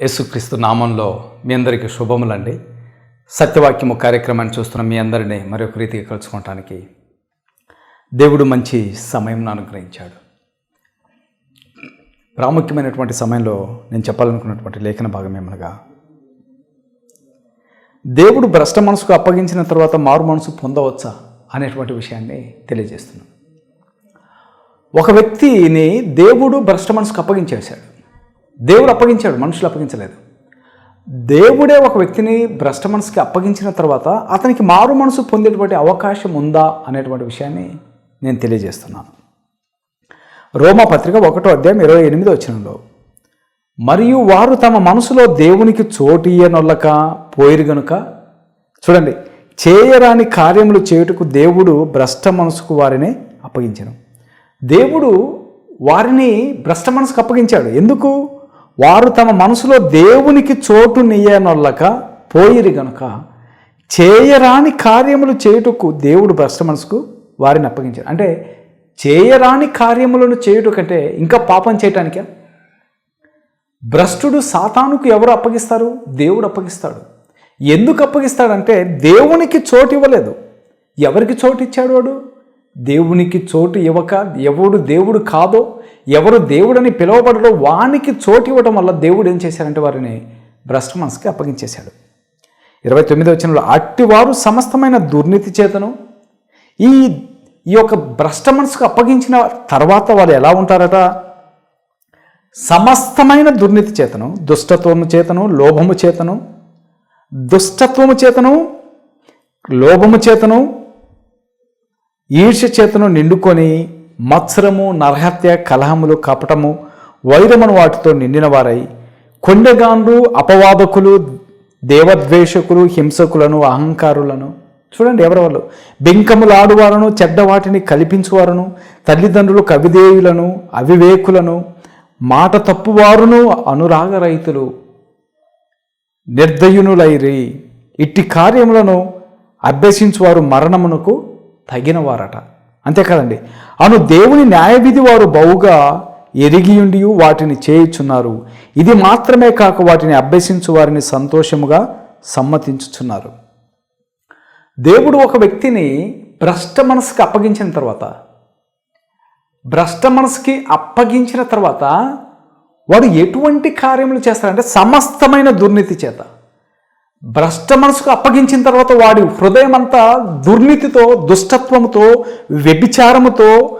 యేసుక్రీస్తు నామంలో మీ అందరికీ శుభములండి. సత్యవాక్యము కార్యక్రమాన్ని చూస్తున్న మీ అందరినీ మరొక రీతిగా కలుసుకోవటానికి దేవుడు మంచి సమయం అనుగ్రహించాడు. ప్రాముఖ్యమైనటువంటి సమయంలో నేను చెప్పాలనుకున్నటువంటి లేఖన భాగం ఏమనగా దేవుడు భ్రష్ట మనసుకు అప్పగించిన తర్వాత మారు మనసు పొందవచ్చా అనేటువంటి విషయాన్ని తెలియజేస్తున్నాను. ఒక వ్యక్తిని దేవుడు భ్రష్ట మనసుకు అప్పగించేశాడు. దేవుడు అప్పగించాడు మనుషులు అప్పగించలేదు. దేవుడే ఒక వ్యక్తిని భ్రష్ట మనసుకి అప్పగించిన తర్వాత అతనికి మారు మనసు పొందేటువంటి అవకాశం ఉందా అనేటువంటి విషయాన్ని నేను తెలియజేస్తున్నాను. రోమా పత్రిక ఒకటో అధ్యాయం ఇరవై ఎనిమిది వచ్చినంలో మరియు వారు తమ మనసులో దేవునికి చోటు ఇయ్యనొల్లక పోయిరు గనుక? చూడండి చేయరాని కార్యములు చేయుటకు దేవుడు భ్రష్ట మనసుకు వారిని అప్పగించను. దేవుడు వారిని భ్రష్ట మనసుకు అప్పగించాడు. ఎందుకు? వారు తమ మనసులో దేవునికి చోటు నెయ్యనొల్లక పోయిరి గనుక చేయరాని కార్యములు చేయుటకు దేవుడు భ్రష్ట మనసుకు వారిని అప్పగించారు అంటే చేయరాని కార్యములను చేయుట కంటే ఇంకా పాపం చేయటానికే? భ్రష్టుడు సాతానుకు ఎవరు అప్పగిస్తారు? దేవుడు అప్పగిస్తాడు. ఎందుకు అప్పగిస్తాడంటే దేవునికి చోటు ఇవ్వలేదు. ఎవరికి చోటు ఇచ్చాడు వాడు? దేవునికి చోటు ఇవ్వక ఎవడు దేవుడు కాదో ఎవరు దేవుడని పిలువబడరో వానికి చోటు ఇవ్వడం వల్ల దేవుడు ఏం చేశారంటే వారిని భ్రష్ట మనసుకి అప్పగించేశాడు. ఇరవై తొమ్మిది వచ్చినలో అట్టివారు సమస్తమైన దుర్నీతి చేతను ఈ ఈ యొక్క భ్రష్ట మనసుకు అప్పగించిన తర్వాత వారు ఎలా ఉంటారట? సమస్తమైన దుర్నీతి చేతను దుష్టత్వము చేతను లోభము చేతను దుష్టత్వము చేతను లోభము చేతను ఈర్ష్య చేతను నిండుకొని మత్సరము నరహత్య కలహములు కపటము వైరమును వాటితో నిండిన వారై కొండగాండ్రు అపవాదకులు దేవద్వేషకులు హింసకులను అహంకారులను చూడండి ఎవరి వాళ్ళు బెంకములాడువారును చెడ్డ వాటిని కల్పించువారును తల్లిదండ్రులు కవిదేయులను అవివేకులను మాట తప్పువారును అనురాగ రైతులు నిర్దయునులైరి. ఇట్టి కార్యములను అభ్యసించువారు మరణమునకు తగినవారట. అంతే కదండి అను దేవుని న్యాయవిధి వారు బహుగా ఎరిగియుండి వాటిని చేయుచున్నారు. ఇది మాత్రమే కాక వాటిని అభ్యసించు వారిని సంతోషముగా సమ్మతించుచున్నారు. దేవుడు ఒక వ్యక్తిని భ్రష్ట మనసుకి అప్పగించిన తర్వాత భ్రష్ట మనసుకి అప్పగించిన తర్వాత వాడు ఎటువంటి కార్యములు చేస్తారంటే సమస్తమైన దుర్నీతి చేత. భ్రష్ట మనసుకు అప్పగించిన తర్వాత వాడి హృదయం అంతా దుర్నీతితో దుష్టత్వముతో వ్యభిచారముతో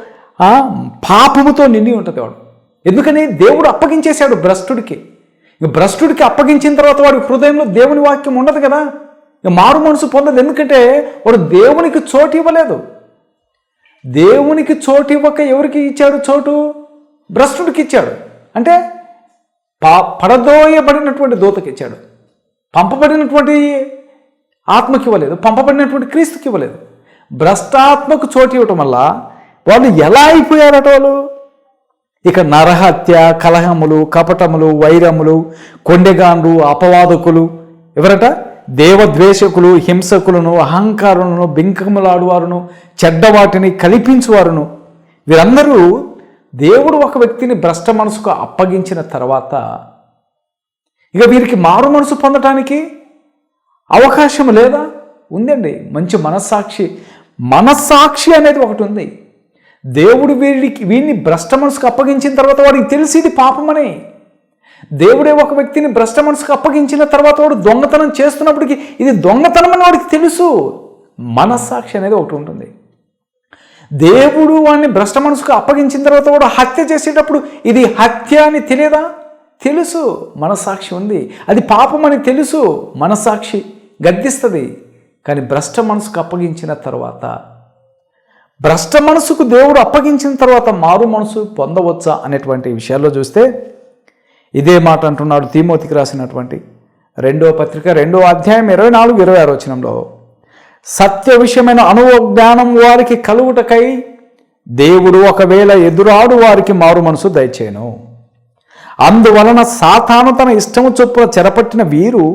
పాపముతో నిండి ఉంటుంది వాడు. ఎందుకని? దేవుడు అప్పగించేశాడు భ్రష్టుడికి. ఇక భ్రష్టుడికి అప్పగించిన తర్వాత వాడి హృదయంలో దేవుని వాక్యం ఉండదు కదా? ఇక మారు మనసు పొందదు. ఎందుకంటే వాడు దేవునికి చోటు ఇవ్వలేదు. దేవునికి చోటు ఇవ్వక ఎవరికి ఇచ్చాడు చోటు? భ్రష్టుడికి ఇచ్చాడు. అంటే పా పడదోయబడినటువంటి దూతకి ఇచ్చాడు. పంపబడినటువంటి ఆత్మకి ఇవ్వలేదు పంపబడినటువంటి క్రీస్తుకి ఇవ్వలేదు. భ్రష్టాత్మకు చోటు ఇవ్వటం వల్ల వాళ్ళు ఎలా అయిపోయారట వాళ్ళు? ఇక నరహత్య కలహములు కపటములు వైరములు కొండెగాండ్రు అపవాదకులు ఎవరట? దేవద్వేషకులు హింసకులను అహంకారులను బింకములాడువారును చెడ్డవాటిని కల్పించువారును. వీరందరూ దేవుడు ఒక వ్యక్తిని భ్రష్ట మనసుకు అప్పగించిన తర్వాత ఇక వీరికి మారు మనసు పొందటానికి అవకాశం లేదా? ఉందండి. మంచి మనస్సాక్షి. మనస్సాక్షి అనేది ఒకటి ఉంది. దేవుడు వీడికి వీడిని భ్రష్ట మనసుకు అప్పగించిన తర్వాత వాడికి తెలిసి ఇది పాపమని. దేవుడే ఒక వ్యక్తిని భ్రష్ట మనసుకు అప్పగించిన తర్వాత వాడు దొంగతనం చేస్తున్నప్పటికీ ఇది దొంగతనం అని వాడికి తెలుసు. మనస్సాక్షి అనేది ఒకటి ఉంటుంది. దేవుడు వాడిని భ్రష్ట మనసుకు అప్పగించిన తర్వాత వాడు హత్య చేసేటప్పుడు ఇది హత్య అని తెలియదా? తెలుసు మనస్సాక్షి ఉంది. అది పాపం అని తెలుసు మనస్సాక్షి గద్దిస్తుంది. కానీ భ్రష్ట మనసుకు అప్పగించిన తర్వాత భ్రష్ట మనసుకు దేవుడు అప్పగించిన తర్వాత మారు మనసు పొందవచ్చా అనేటువంటి విషయాల్లో చూస్తే ఇదే మాట అంటున్నాడు తీమోతికి రాసినటువంటి రెండో పత్రిక రెండో అధ్యాయం ఇరవై నాలుగు ఇరవై ఆరు వచనంలో. సత్య విషయమైన అనువజ్ఞానం వారికి కలుగుటకై దేవుడు ఒకవేళ ఎదురాడు వారికి మారు మనసు దయచేయను. అందువలన సాతాను తన ఇష్టము చొప్పున చెరపట్టిన వీరు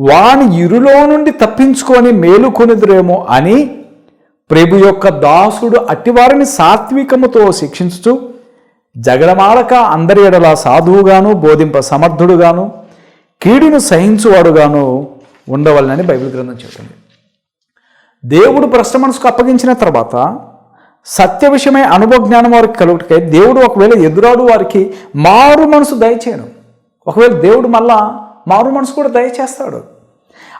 వాని ఇరులో నుండి తప్పించుకొని మేలుకొనిదురేమో అని ప్రభు యొక్క దాసుడు అట్టివారిని సాత్వికముతో శిక్షించుచు జగడమాడక అందరి ఎడల సాధువుగాను బోధింప సమర్థుడుగాను కీడును సహించువాడుగాను ఉండవాలని బైబిల్ గ్రంథం చెబుతుంది. దేవుడు భ్రష్ట మనసుకు అప్పగించిన తర్వాత సత్య విషయమై అనుభవ జ్ఞానం వారికి కలుగుటకై దేవుడు ఒకవేళ ఎదురాడు వారికి మారు మనసు దయచేయను. ఒకవేళ దేవుడు మళ్ళా మారు మనసు కూడా దయచేస్తాడు.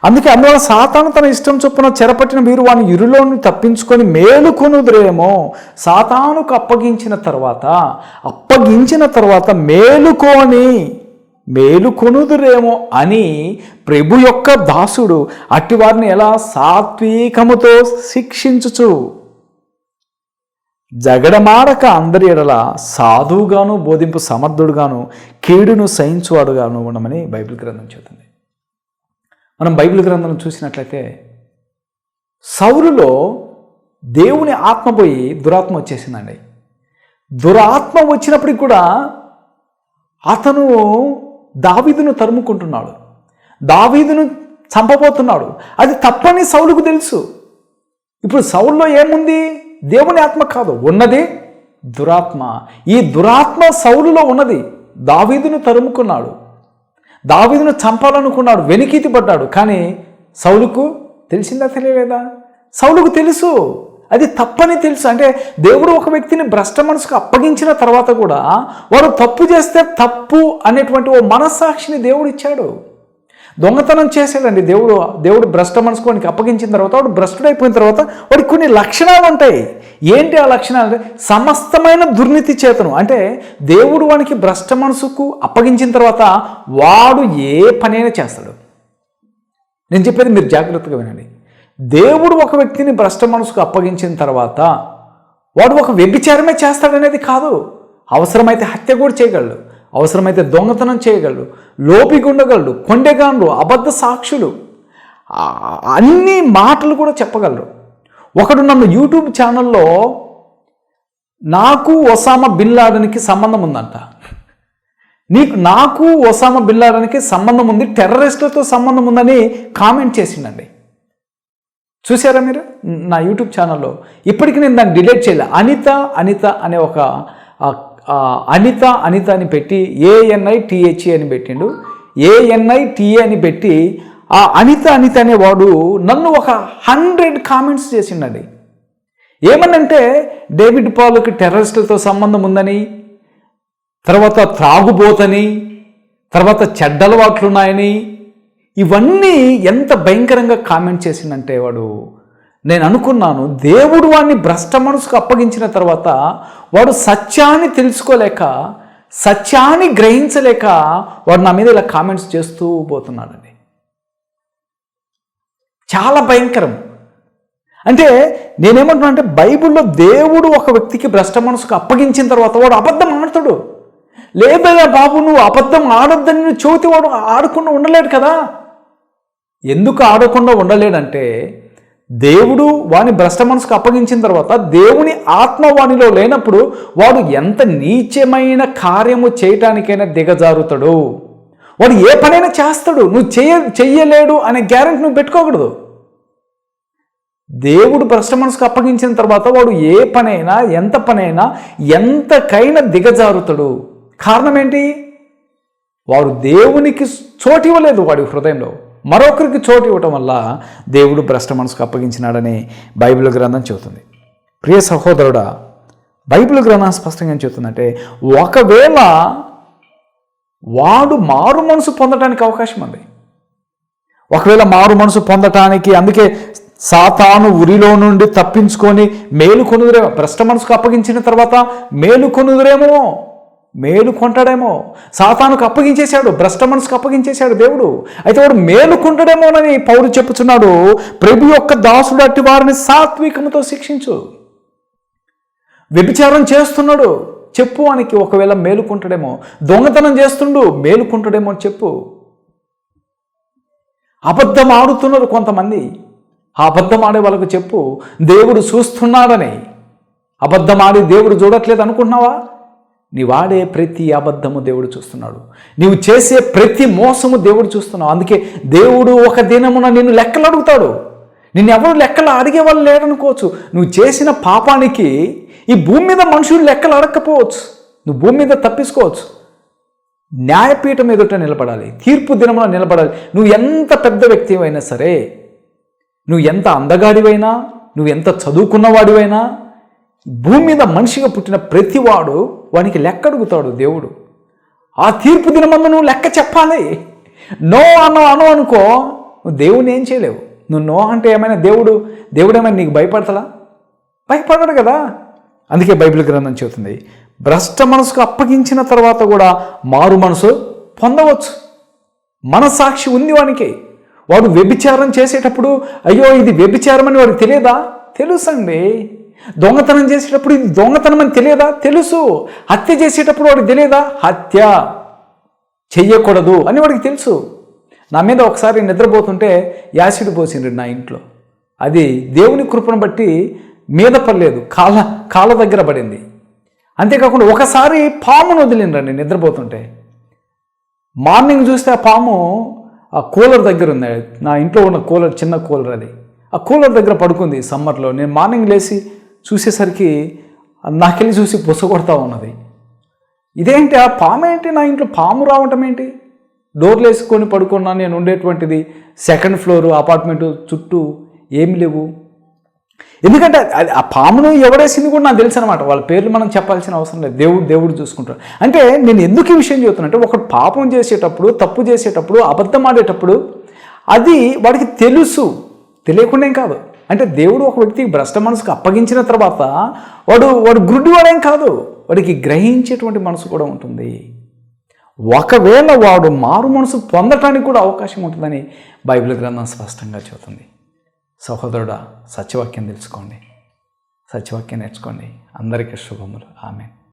అందుకే అందువల్ల సాతాను తన ఇష్టం చొప్పున చెరపట్టిన వీరు వాని ఇరులోని తప్పించుకొని మేలుకొనుదురేమో సాతానుకు అప్పగించిన తర్వాత అప్పగించిన తర్వాత మేలుకోని మేలుకొనుదురేమో అని ప్రభు యొక్క దాసుడు అట్టివారిని ఎలా సాత్వికముతో శిక్షించుచు జగడమాడక అందరి ఎడల సాధువుగాను బోధింపు సమర్థుడుగాను కీడును సహించువాడుగాను ఉండమని బైబిల్ గ్రంథం చెబుతుంది. మనం బైబిల్ గ్రంథం చూసినట్లయితే సౌలులో దేవుని ఆత్మ పోయి దురాత్మ వచ్చేసిందండి. దురాత్మ వచ్చినప్పటికి కూడా అతను దావీదును తరుముకుంటున్నాడు. దావీదును చంపబోతున్నాడు. అది తప్పని సౌలుకు తెలుసు. ఇప్పుడు సౌల్లో ఏముంది? దేవుని ఆత్మ కాదు ఉన్నది దురాత్మ. ఈ దురాత్మ సౌలులో ఉన్నది. దావీదును తరుముకున్నాడు. దావీదును చంపాలనుకున్నాడు వెనికితి పడ్డాడు. కానీ సౌలుకు తెలిసిందా తెలియలేదా? సౌలుకు తెలుసు. అది తప్పని తెలుసు. అంటే దేవుడు ఒక వ్యక్తిని భ్రష్ట మనసుకు అప్పగించిన తర్వాత కూడా వారు తప్పు చేస్తే తప్పు అనేటువంటి ఓ మనస్సాక్షిని దేవుడు ఇచ్చాడు. దొంగతనం చేసేదండి దేవుడు. దేవుడు భ్రష్ట మనసుకోనికి అప్పగించిన తర్వాత వాడు భ్రష్టుడైపోయిన తర్వాత వాడికి కొన్ని లక్షణాలు ఉంటాయి. ఏంటి ఆ లక్షణాలు? అంటే సమస్తమైన దుర్నీతి చేతను. అంటే దేవుడు వానికి భ్రష్ట మనసుకు అప్పగించిన తర్వాత వాడు ఏ పనైనా చేస్తాడు. నేను చెప్పేది మీరు జాగ్రత్తగా వినండి. దేవుడు ఒక వ్యక్తిని భ్రష్ట మనసుకు అప్పగించిన తర్వాత వాడు ఒక వ్యభిచారమే చేస్తాడనేది కాదు. అవసరమైతే హత్య కూడా చేయగలడు. అవసరమైతే దొంగతనం చేయగలడు లోపిగుండగలడు కొండెగాండ్రు అబద్ధ సాక్షులు. అన్ని మాటలు కూడా చెప్పగలరు. ఒకడు నన్ను యూట్యూబ్ ఛానల్లో నాకు ఒసామా బిన్ లాడన్కి సంబంధం ఉందంట. నీకు నాకు ఒసామా బిన్ లాడన్కి సంబంధం ఉంది టెర్రరిస్టులతో సంబంధం ఉందని కామెంట్ చేసిండండి. చూసారా మీరు? నా యూట్యూబ్ ఛానల్లో. ఇప్పటికీ నేను దాన్ని డిలీట్ చేయలే. అనిత అనిత అనే ఒక అనిత అనిత అని పెట్టి ఏఎన్ఐ టిహెచ్ఏ అని పెట్టిండు. ఏఎన్ఐ టిఏ అని పెట్టి ఆ అనిత అనిత అనేవాడు నన్ను ఒక హండ్రెడ్ కామెంట్స్ చేసిండండి. ఏమనంటే డేవిడ్ పాల్కి టెర్రరిస్టులతో సంబంధం ఉందని తర్వాత త్రాగుబోతని తర్వాత చెడ్డలవాట్లున్నాయని ఇవన్నీ ఎంత భయంకరంగా కామెంట్ చేసిందంటే వాడు నేను అనుకున్నాను దేవుడు వాడిని భ్రష్ట మనసుకు అప్పగించిన తర్వాత వాడు సత్యాన్ని తెలుసుకోలేక సత్యాన్ని గ్రహించలేక వాడు నా మీద ఇలా కామెంట్స్ చేస్తూ పోతున్నాడండి. చాలా భయంకరం. అంటే నేనేమంటున్నా అంటే బైబిల్లో దేవుడు ఒక వ్యక్తికి భ్రష్ట మనసుకు అప్పగించిన తర్వాత వాడు అబద్ధం ఆడతాడు. లేదయ్యా బాబు నువ్వు అబద్ధం ఆడొద్దని నువ్వు చెబితే వాడు ఆడకుండా ఉండలేడు కదా. ఎందుకు ఆడకుండా ఉండలేడంటే దేవుడు వాని భ్రష్ట మనసుకు అప్పగించిన తర్వాత దేవుని ఆత్మ వానిలో లేనప్పుడు వాడు ఎంత నీచమైన కార్యము చేయటానికైనా దిగజారుతాడు. వాడు ఏ పనైనా చేస్తాడు. నువ్వు చేయ చెయ్యలేడు అనే గ్యారెంటీ నువ్వు పెట్టుకోకూడదు. దేవుడు భ్రష్ట మనసుకు అప్పగించిన తర్వాత వాడు ఏ పనైనా ఎంత పనైనా ఎంతకైనా దిగజారుతాడు. కారణం ఏంటి? వాడు దేవునికి చోటు ఇవ్వలేదు వాడి హృదయంలో. మరొకరికి చోటు ఇవ్వటం వల్ల దేవుడు భ్రష్ట మనసుకు అప్పగించినాడని బైబిల్ గ్రంథం చెబుతుంది. ప్రియ సహోదరుడా బైబిల్ గ్రంథం స్పష్టంగా చెబుతుందంటే ఒకవేళ వాడు మారు మనసు పొందటానికి అవకాశం ఉంది. ఒకవేళ మారు మనసు పొందటానికి అందుకే సాతాను ఉరిలో నుండి తప్పించుకొని మేలు కొనుదురేమో భ్రష్ట మనసుకు అప్పగించిన తర్వాత మేలు కొనుదురేమో. మేలుకుంటాడేమో సాతానుకు అప్పగించేశాడు భ్రష్ట మనసుకు అప్పగించేశాడు దేవుడు. అయితే వాడు మేలుకుంటాడేమోనని పౌరుడు పౌరు చెప్పుచున్నాడు. ప్రభు యొక్క దాసుడు అట్టి వారిని సాత్వికముతో శిక్షించు. వ్యభిచారం చేస్తున్నాడు. చెప్పు వానికి ఒకవేళ మేలుకుంటాడేమో దొంగతనం చేస్తుండు మేలుకుంటాడేమో అని చెప్పు. అబద్ధం ఆడుతున్నారు కొంతమంది. ఆ అబద్ధం ఆడే వాళ్ళకు చెప్పు దేవుడు చూస్తున్నాడని. అబద్ధం ఆడి దేవుడు చూడట్లేదు అనుకుంటున్నావా? నీవాడే ప్రతి అబద్ధము దేవుడు చూస్తున్నాడు. నీవు చేసే ప్రతి మోసము దేవుడు చూస్తున్నావు. అందుకే దేవుడు ఒక దినమున నిన్ను లెక్కలు అడుగుతాడు. నిన్ను ఎవరు లెక్కలు అడిగే వాళ్ళు లేరనుకోవచ్చు. నువ్వు చేసిన పాపానికి ఈ భూమి మీద మనుషులు లెక్కలు అడగకపోవచ్చు. నువ్వు భూమి మీద తప్పించుకోవచ్చు. న్యాయపీఠం ఎదుట నిలబడాలి. తీర్పు దినమున నిలబడాలి. నువ్వు ఎంత పెద్ద వ్యక్తి అయినా సరే నువ్వు ఎంత అందగాడివైనా నువ్వు ఎంత చదువుకున్నవాడివైనా భూమి మీద మనిషిగా పుట్టిన ప్రతివాడు వానికి లెక్క అడుగుతాడు దేవుడు. ఆ తీర్పు దినమందు నువ్వు లెక్క చెప్పాలి. నో అన్న అను అనుకో నువ్వు దేవుని ఏం చేయలేవు. నువ్వు నో అంటే ఏమైనా దేవుడు దేవుడు ఏమైనా నీకు భయపడతలా? భయపడడు కదా. అందుకే బైబిల్ గ్రంథం చెబుతుంది భ్రష్ట మనసుకు అప్పగించిన తర్వాత కూడా మారు మనసు పొందవచ్చు. మనసాక్షి ఉంది వానికి. వాడు వ్యభిచారం చేసేటప్పుడు అయ్యో ఇది వ్యభిచారం అని వాడికి తెలియదా? తెలుసండి. దొంగతనం చేసేటప్పుడు ఇది దొంగతనం అని తెలియదా? తెలుసు. హత్య చేసేటప్పుడు వాడికి తెలియదా? హత్య చెయ్యకూడదు అని వాడికి తెలుసు. నా మీద ఒకసారి నిద్రపోతుంటే యాసిడ్ పోసిండ్రు నా ఇంట్లో. అది దేవుని కృపను బట్టి మీద పడలేదు కాళ్ళ కాళ్ళ దగ్గర పడింది. అంతేకాకుండా ఒకసారి పామును వదిలిండ్రండి నిద్రపోతుంటే. మార్నింగ్ చూస్తే ఆ పాము ఆ కూలర్ దగ్గర ఉంది. నా ఇంట్లో ఉన్న కూలర్ చిన్న కూలర్ అది. ఆ కూలర్ దగ్గర పడుకుంది సమ్మర్లో. నేను మార్నింగ్ లేచి చూసేసరికి నాకెళ్ళి చూసి బుస కొడతా ఉన్నది. ఇదేంటి ఆ పాము ఏంటి? నా ఇంట్లో పాము రావటం ఏంటి? డోర్లు వేసుకొని పడుకున్నా నేను ఉండేటువంటిది సెకండ్ ఫ్లోర్ అపార్ట్మెంట్ చుట్టూ ఏమి లేవు. ఎందుకంటే అది ఆ పామును ఎవడేసింది కూడా నాకు తెలుసు అనమాట వాళ్ళ పేర్లు మనం చెప్పాల్సిన అవసరం లేదు. దేవుడు దేవుడు చూసుకుంటాడు. అంటే నేను ఎందుకు ఈ విషయం చెబుతున్నా ఒకటి పాపం చేసేటప్పుడు తప్పు చేసేటప్పుడు అబద్ధం ఆడేటప్పుడు అది వాడికి తెలుసు. తెలియకుండా ఏం కాదు. అంటే దేవుడు ఒక వ్యక్తికి భ్రష్ట మనసుకు అప్పగించిన తర్వాత వాడు వాడు గుడ్డివాడేం కాదు. వాడికి గ్రహించేటువంటి మనసు కూడా ఉంటుంది. ఒకవేళ వాడు మారు మనసు పొందటానికి కూడా అవకాశం ఉంటుందని బైబిల్ గ్రంథం స్పష్టంగా చెబుతుంది. సహోదరుడా సత్యవాక్యం తెలుసుకోండి. సత్యవాక్యం నేర్చుకోండి. అందరికీ శుభములు. ఆమె